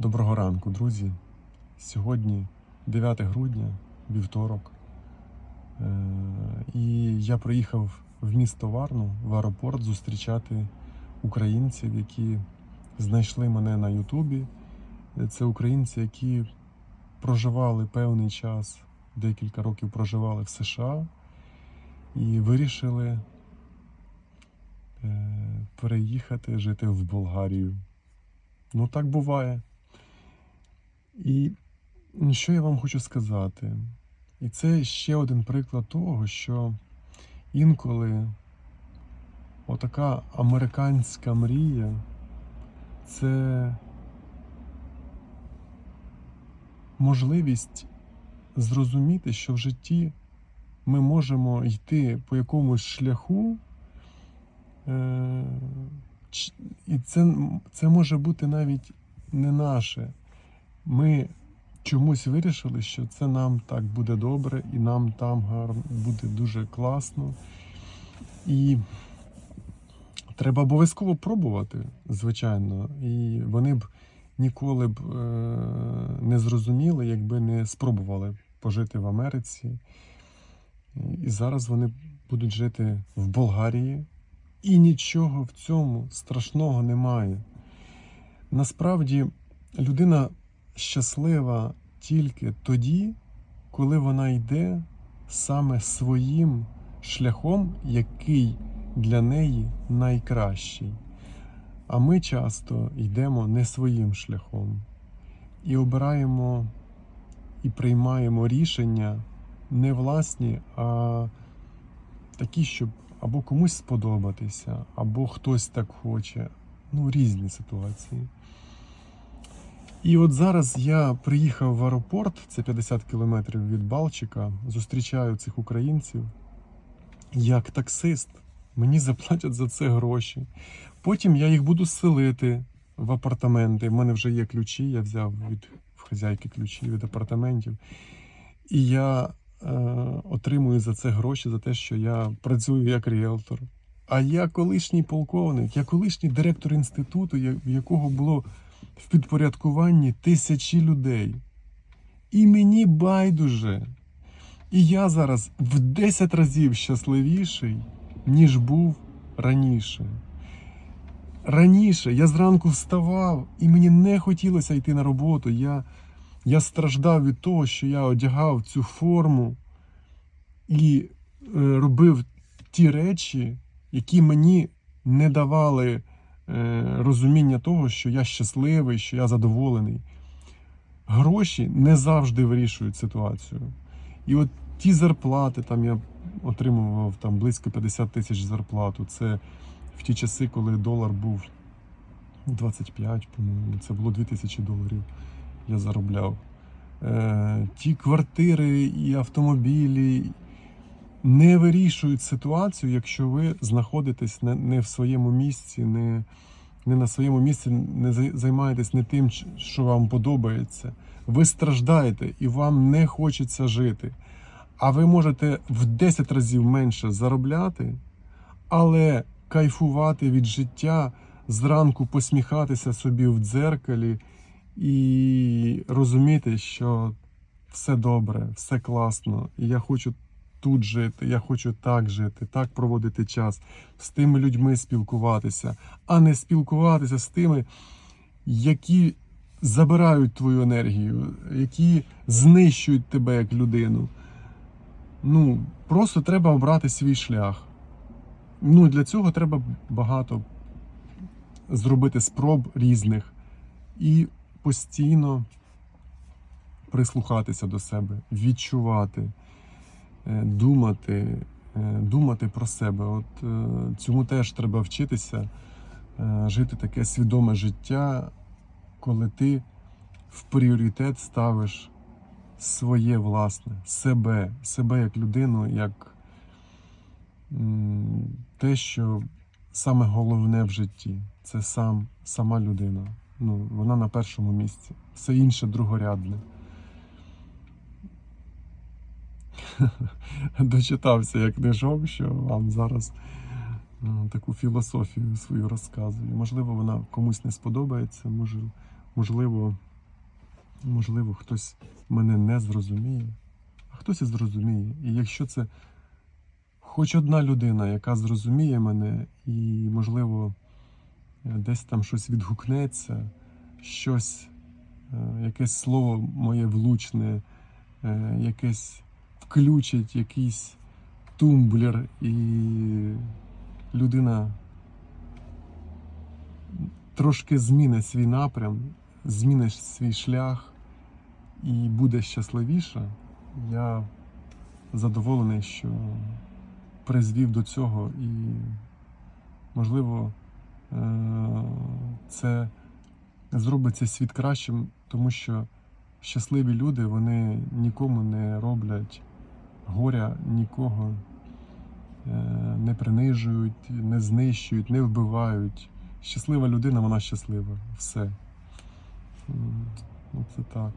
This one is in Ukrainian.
Доброго ранку, друзі. Сьогодні 9 грудня, вівторок. Е, І я приїхав в місто Варну в аеропорт зустрічати українців, які знайшли мене на Ютубі. Це українці, які проживали певний час, декілька років проживали в США і вирішили е, переїхати жити в Болгарію. Ну, так буває. І що я вам хочу сказати? І це ще один приклад того, що інколи отака американська мрія це можливість зрозуміти, що в житті ми можемо йти по якомусь шляху. е, І це, це може бути навіть не наше. Ми чомусь вирішили, що це нам так буде добре, і нам там гарно буде дуже класно. І треба обов'язково пробувати, звичайно. І вони б ніколи б е, не зрозуміли, якби не спробували пожити в Америці. І зараз вони будуть жити в Болгарії. І нічого в цьому страшного немає. Насправді людина щаслива тільки тоді, коли вона йде саме своїм шляхом, який для неї найкращий. А ми часто йдемо не своїм шляхом і обираємо і приймаємо рішення не власні, а такі, щоб або комусь сподобатися, або хтось так хоче. Ну, різні ситуації. І от зараз я приїхав в аеропорт, це 50 кілометрів від Балчика, зустрічаю цих українців як таксист. Мені заплатять за це гроші. Потім я їх буду селити в апартаменти. У мене вже є ключі, я взяв від хазяйки ключі від апартаментів. І я е, отримую за це гроші, за те, що я працюю як ріелтор. А я колишній полковник, я колишній директор інституту, в якого було в підпорядкуванні тисячі людей. І мені байдуже. І я зараз в 10 разів щасливіший, ніж був раніше. Раніше я зранку вставав, і мені не хотілося йти на роботу. Я, я страждав від того, що я одягав цю форму і е, робив ті речі, які мені не давали розуміння того, що я щасливий, що я задоволений. Гроші не завжди вирішують ситуацію. І от ті зарплати, там я отримував там близько 50 тисяч зарплату. Це в ті часи, коли долар був 25, по-моєму, це було 2000 доларів. Я заробляв. Е, ті квартири і автомобілі не вирішують ситуацію, якщо ви знаходитесь не, в своєму місці, не, не на своєму місці, не займаєтесь не тим, що вам подобається. Ви страждаєте і вам не хочеться жити. А ви можете в 10 разів менше заробляти, але кайфувати від життя, зранку посміхатися собі в дзеркалі і розуміти, що все добре, все класно, і я хочу тут жити, я хочу так жити, так проводити час, з тими людьми спілкуватися, а не спілкуватися з тими, які забирають твою енергію, які знищують тебе як людину. Ну, просто треба обрати свій шлях. Ну, для цього треба багато зробити спроб різних і постійно прислухатися до себе, відчувати, думати, е, думати про себе. От е, цьому теж треба вчитися, е, жити таке свідоме життя, коли ти в пріоритет ставиш своє власне, себе, себе як людину, як те, що саме головне в житті це сам, сама людина. Ну, вона на першому місці. Все інше другорядне. Дочитався як книжок, що вам зараз е, таку філософію свою розказую. Можливо, вона комусь не сподобається, можливо, Можливо, хтось мене не зрозуміє, а хтось і зрозуміє. І якщо це хоч одна людина, яка зрозуміє мене, і, можливо, десь там щось відгукнеться, щось, е, якесь слово моє влучне, е, якесь включить якийсь тумблер, і людина трошки змінить свій напрям, змінить свій шлях і буде щасливіша, я задоволений, що призвів до цього і, можливо, е, це зробить цей світ кращим, тому що щасливі люди вони нікому не роблять горя, нікого е, не принижують, не знищують, не вбивають. Щаслива людина, вона щаслива. Все. Це так.